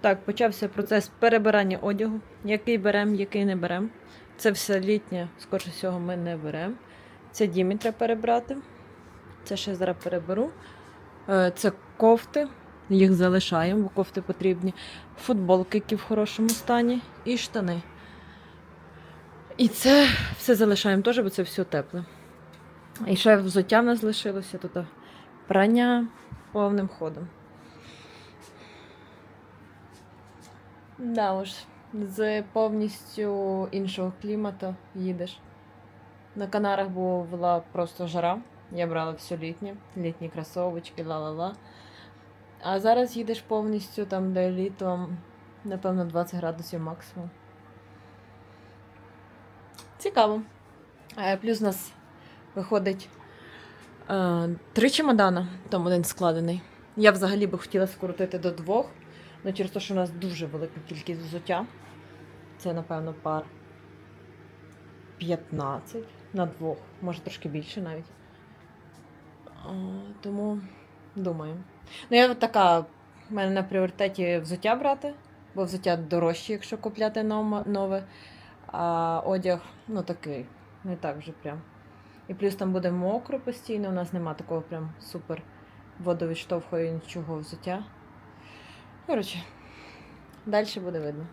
Так, почався процес перебирання одягу. Який беремо, який не беремо. Це все літнє, скоріше всього, ми не беремо. Це Дімі треба перебрати. Це ще зараз переберу. Е, Це кофти. Їх залишаємо, бо кофти потрібні. Футболки, які в хорошому стані, і штани. І це все залишаємо теж, бо це все тепле. І ще взуття в нас лишилося тут прання повним ходом. Да, уж з повністю іншого клімату їдеш. На Канарах була просто жара. Я брала все літнє, літні кросовочки, ла-ла-ла. А зараз їдеш повністю там, де літом, напевно, 20 градусів максимум. Цікаво. Е, Плюс у нас виходить е, три чемодана, там один складений. Я взагалі би хотіла скоротити до двох. Ну, через те, що у нас дуже велика кількість взуття. Це, напевно, пар 15 на двох, може трошки більше навіть. Тому думаю. Ну, я така, в мене на пріоритеті взуття брати, бо взуття дорожче, якщо купляти нове. А одяг, ну такий, не так вже прям. І плюс там буде мокро постійно, у нас нема такого прям супер водовідштовхує нічого взуття. Коротше, далі буде видно.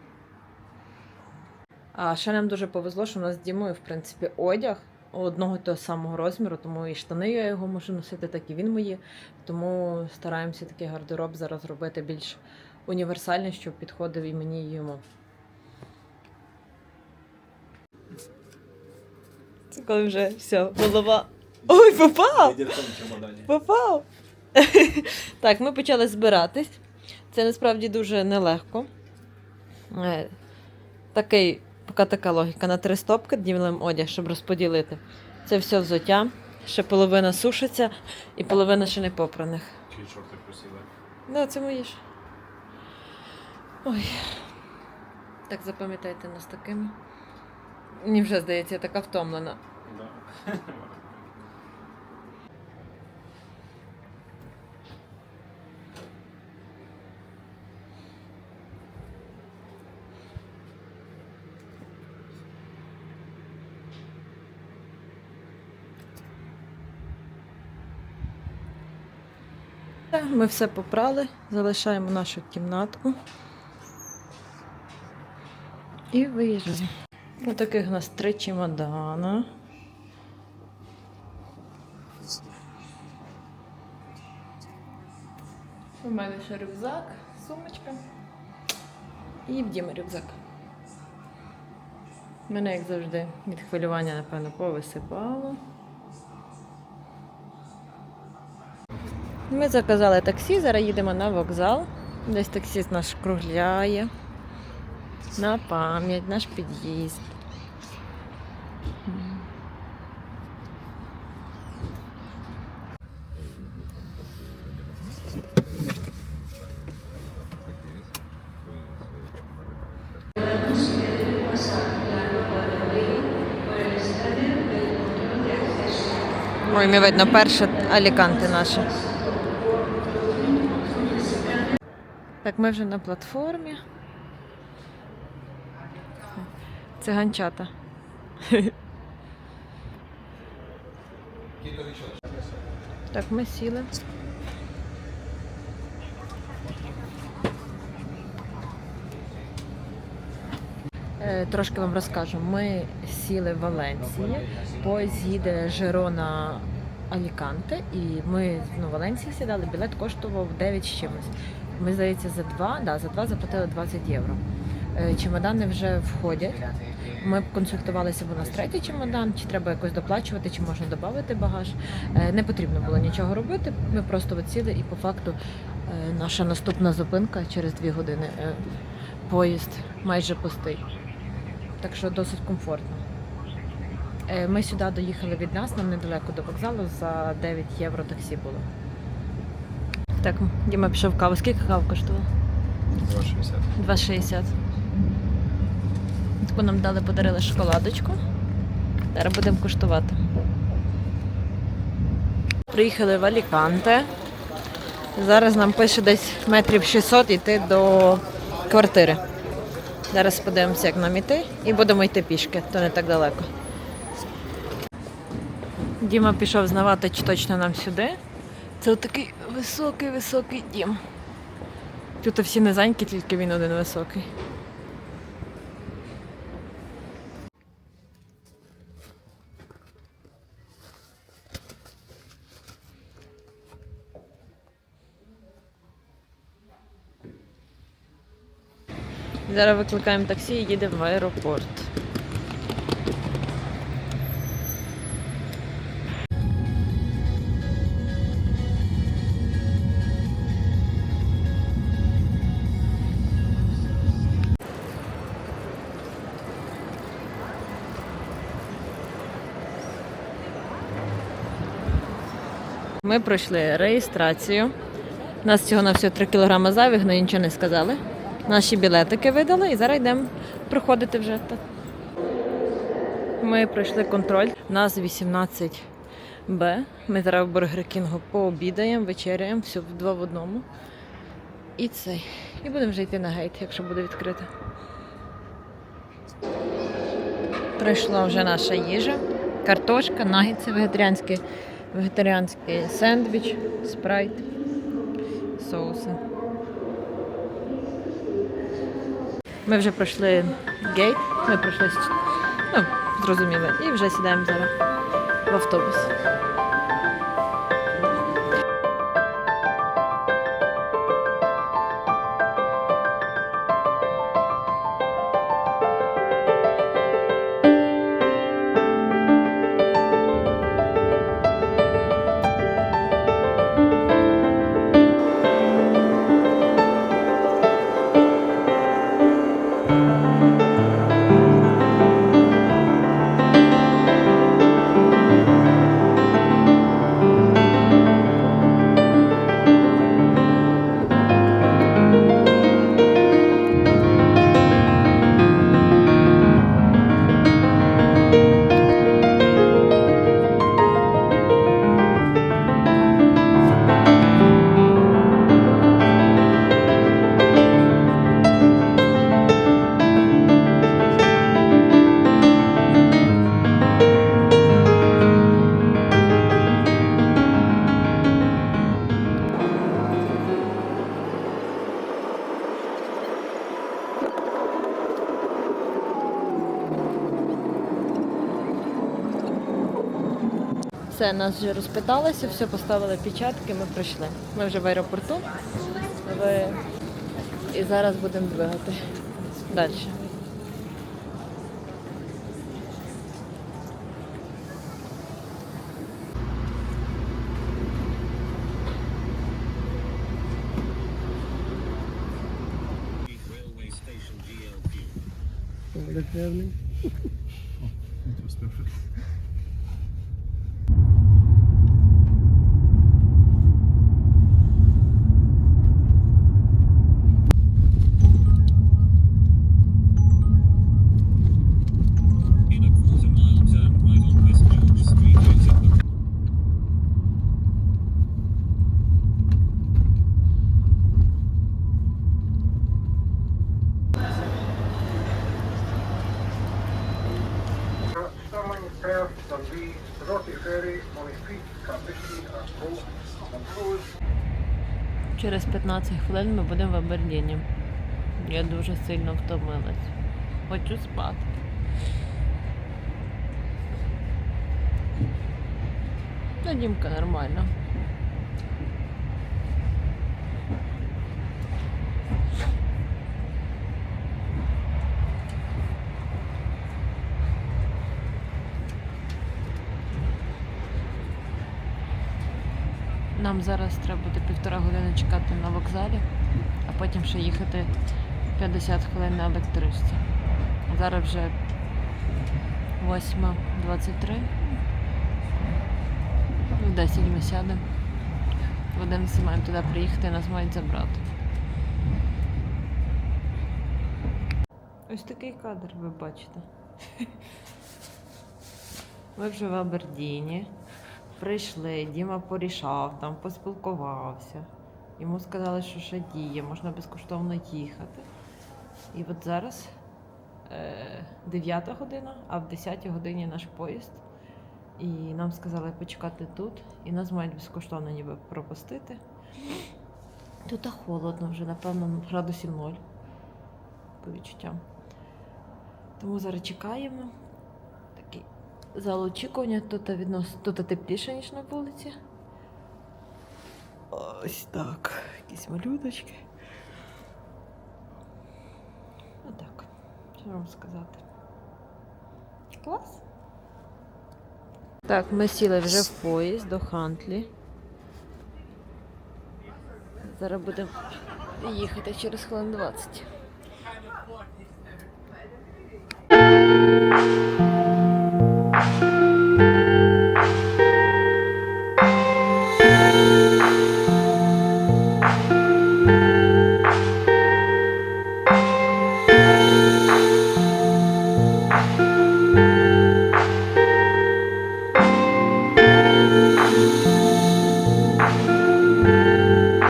А ще нам дуже повезло, що у нас з Дімою, в принципі, одяг одного і того самого розміру, тому і штани я його можу носити, так і він мої. Тому стараємося такий гардероб зараз робити більш універсальний, щоб підходив і мені, і йому. Це коли вже все, голова. Ой, попав! Попав. так, ми почали збиратись. Це насправді дуже нелегко. Е, Такий, поки така логіка. На три стопки ділимо одяг, щоб розподілити. Це все взуття. Ще половина сушиться і половина ще не попраних. Чи чорти просили? Да, це мої ж. Ой. Так запам'ятайте нас такими. Мені вже здається, я така втомлена. Да. Ми все попрали, залишаємо нашу кімнатку. І виїжджаємо. Ось таких у нас три чемодана. У мене ще рюкзак, сумочка. І в Діми рюкзак. Мене, як завжди, від хвилювання, напевно, повисипало. Ми заказали таксі, зараз їдемо на вокзал. Десь таксіст наш кругляє. На пам'ять, наш під'їзд. Ой, не видно перше Аліканти наше. Так, ми вже на платформі. Циганчата. Так, ми сіли. Е, Трошки вам розкажу. Ми сіли в Валенції, поїзд їде Жерона Аліканте, і ми ну, в Валенції сідали, білет коштував 9 з чимось. Ми, здається, за два, да, за два заплатили 20 євро. Е, Чемодани вже входять. Ми консультувалися, бо у нас третій чемодан, чи треба якось доплачувати, чи можна додати багаж. Е, Не потрібно було нічого робити. Ми просто сіли і по факту е, наша наступна зупинка через дві години. Поїзд майже пустий. Так що досить комфортно. Ми сюди доїхали від нас, нам недалеко до вокзалу, за 9 євро таксі було. Так, Діма пішов каву. Скільки кава коштувала? 2,60. 2,60. Таку нам дали, подарили шоколадочку. Зараз будемо куштувати. Приїхали в Аліканте. Зараз нам пише десь метрів 600 йти до квартири. Зараз подивимося, як нам іти, і будемо йти пішки, то не так далеко. Діма пішов знавати, чи точно нам сюди. Це такий високий, високий дім. Тут всі низенькі, тільки він один високий. Зараз викликаємо таксі і їдемо в аеропорт. Ми пройшли реєстрацію. У нас всього на всього 3 кг зайвих, але нічого не сказали. Наші білетики видали і зараз йдемо проходити вже. Ми пройшли контроль. Нас 18 Б. Ми зараз в Бургер Кінгу пообідаємо, вечеряємо, все два в одному. І цей. І будемо вже йти на гейт, якщо буде відкрито. Прийшла вже наша їжа. Картошка, нагідці вегетаріанський, вегетаріанський сендвіч, спрайт, соуси. Ми вже пройшли гейт, ми пройшли, ну, зрозуміли, і вже сідаємо зараз в автобус. Все, нас вже розпиталися, все поставили печатки, ми пройшли. Ми вже в аеропорту. Ви... І зараз будемо двигати далі. Railway Station Через 15 хвилин ми будемо в Абердіні. Я дуже сильно втомилась. Хочу спати. Та Дімка нормально. Нам зараз треба буде півтора години чекати на вокзалі, а потім ще їхати 50 хвилин на електричці. Зараз вже 8.23. В 10 ми сядемо. В 11 маємо туди приїхати, нас мають забрати. Ось такий кадр ви бачите. Ми вже в Абердіні. Прийшли, Діма порішав, там поспілкувався. Йому сказали, що ще діє, можна безкоштовно їхати. І от зараз е, 9 година, а в 10 годині наш поїзд. І нам сказали почекати тут, і нас мають безкоштовно ніби пропустити. Тут холодно вже, напевно, ну, градусів 0 по відчуттям. Тому зараз чекаємо. Зал очікування. Тут відносно тут тепліше, ніж на вулиці. Ось так. Якісь малюночки. Отак. Що вам сказати? Клас. Так, ми сіли вже в поїзд до Хантлі. Зараз будемо їхати через хвилин 20.